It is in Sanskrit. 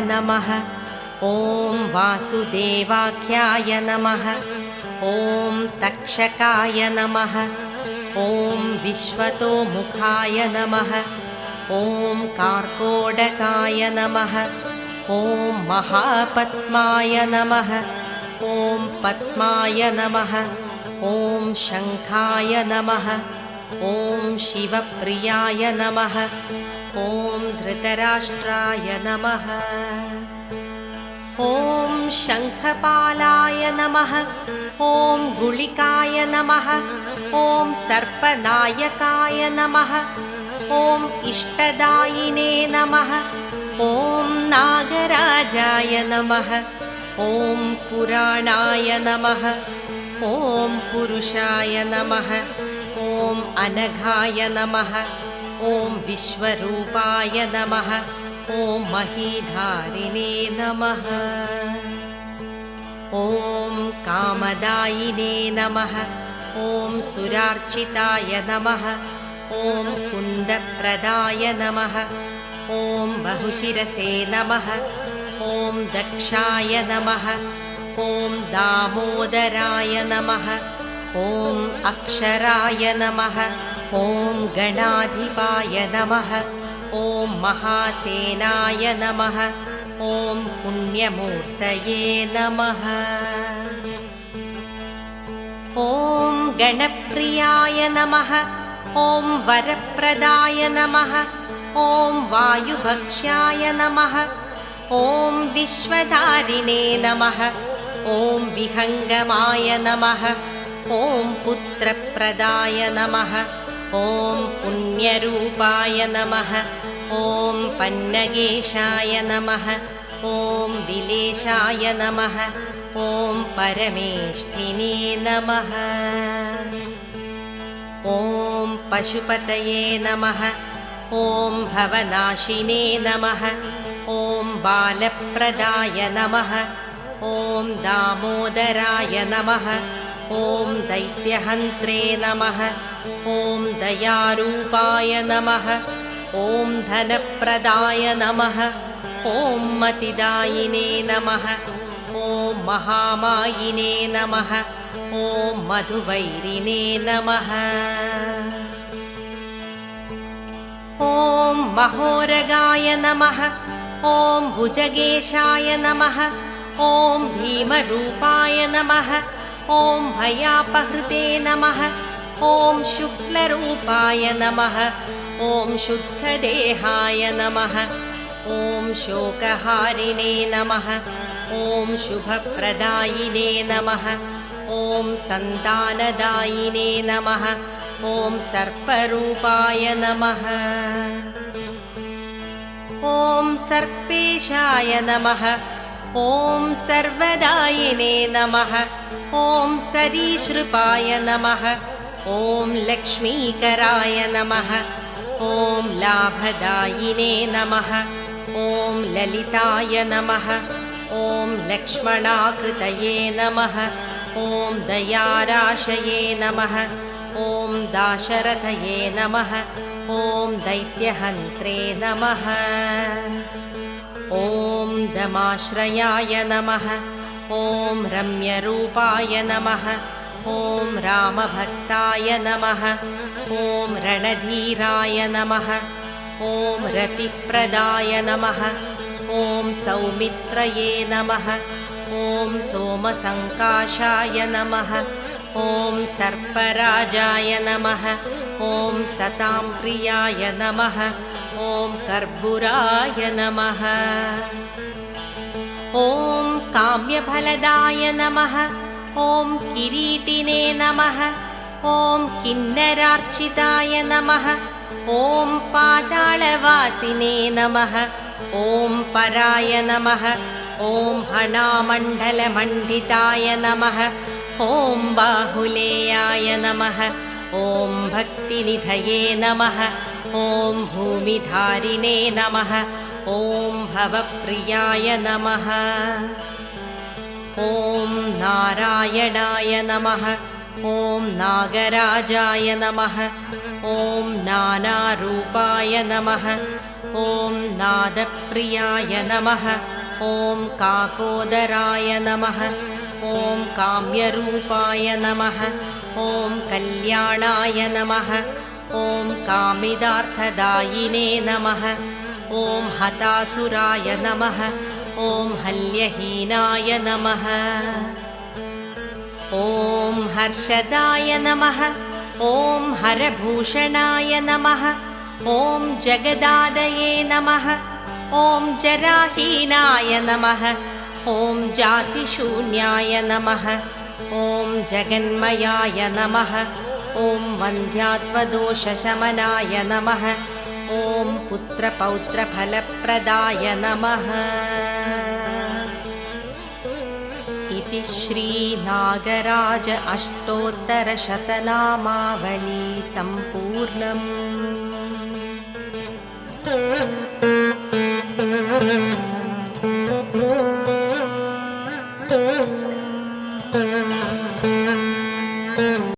नमः। ॐ वासुदेवाख्याय नमः। ॐ तक्षकाय नमः। ॐ विश्वतोमुखाय नमः। ॐ कार्कोडकाय नमः। ॐ महापद्माय नमः। ॐ पद्माय नमः। ॐ शङ्खाय नमः। ॐ शिवप्रियाय नमः। ॐ धृतराष्ट्राय नमः। ॐ शङ्खपालाय नमः। ॐ गुलिकाय नमः। ॐ सर्पनायकाय नमः। ॐ इष्टदायिने नमः। ॐ नागराजाय नमः। ॐ पुराणाय नमः। ॐ पुरुषाय नमः। ॐ अनघाय नमः ॐ विश्वरूपाय नमः। ॐ महीधारिणे नमः। ॐ कामदायिने नमः। ॐ सुरार्चिताय नमः। ॐ कुन्दप्रदाय नमः। ॐ बहुशिरसे नमः। ॐ दक्षाय नमः। ॐ दामोदराय नमः। ॐ अक्षराय नमः ॐ गणाधिपाय नमः। ॐ महासेनाय नमः। ॐ पुण्यमूर्तये नमः। ॐ गणप्रियाय नमः। ॐ वरप्रदाय नमः। ॐ वायुभक्ष्याय नमः। ॐ विश्वधारिणे नमः। ॐ विहङ्गमाय नमः। ॐ पुत्रप्रदाय नमः ॐ पुण्यरूपाय नमः ॐ पन्नगेशाय नमः ॐ विलेशाय नमः ॐ परमेष्ठिने नमः। ॐ पशुपतये नमः ॐ भवनाशिने नमः ॐ बालप्रदाय नमः ॐ दामोदराय नमः ॐ दैत्यहन्त्रे नमः। ॐ दयारूपाय नमः। ॐ धनप्रदाय नमः। ॐ मतिदायिने नमः। ॐ महामायिने नमः। ॐ मधुवैरिणे नमः। ॐ महोरगाय नमः। ॐ भुजगेशाय नमः। ॐ भीमरूपाय नमः ॐ भयापहृते नमः। ॐ शुक्लरूपाय नमः। ॐ शुद्धदेहाय नमः। ॐ शोकहारिणे नमः। ॐ शुभप्रदायिने नमः। ॐ सन्तानदायिने नमः। ॐ सर्परूपाय नमः। ॐ सर्पेशाय नमः ॐ सर्वदायिने नमः। ॐ सरीसृपाय नमः। ॐ लक्ष्मीकराय नमः। ॐ लाभदायिने नमः। ॐ ललिताय नमः। ॐ लक्ष्मणाकृतये नमः। ॐ दयाराशये नमः। ॐ दाशरथये नमः। ॐ दैत्यहन्त्रे नमः ॐ दमाश्रयाय नमः। ॐ रम्यरूपाय नमः। ॐ रामभक्ताय नमः। ॐ रणधीराय नमः। ॐ रतिप्रदाय नमः। ॐ सौमित्रये नमः। ॐ सोमसङ्काशाय नमः। ॐ सर्पराजाय नमः। ॐ सतां प्रियाय नमः। ॐ कर्पूराय नमः ॐ काम्यफलदाय नमः ॐ किरीटिने नमः ॐ किन्नरार्चिताय नमः ॐ पाताळवासिने नमः ॐ पराय नमः ॐ फणामण्डलमण्डिताय नमः ॐ बाहुलेयाय नमः ॐ भक्तिनिधये नमः ॐ भूमिधारिणे नमः ॐ भवप्रियाय नमः। ॐ नारायणाय नमः। ॐ नागराजाय नमः। ॐ नानारूपाय नमः। ॐ नादप्रियाय नमः। ॐ काकोदराय नमः। ॐ काम्यरूपाय नमः। ॐ कल्याणाय नमः। ॐ कामिदार्थदायिने नमः ॐ हतासुराय नमः ॐ हल्यहीनाय नमः ॐ हर्षदाय नमः ॐ हरभूषणाय नमः ॐ जगदादये नमः ॐ जराहीनाय नमः ॐ जातिशून्याय नमः ॐ जगन्मयाय नमः ॐ वन्ध्यात्वदोषशमनाय नमः ॐ पुत्रपौत्रफलप्रदाय नमः। इति श्रीनागराज अष्टोत्तरशतनामावली सम्पूर्णम्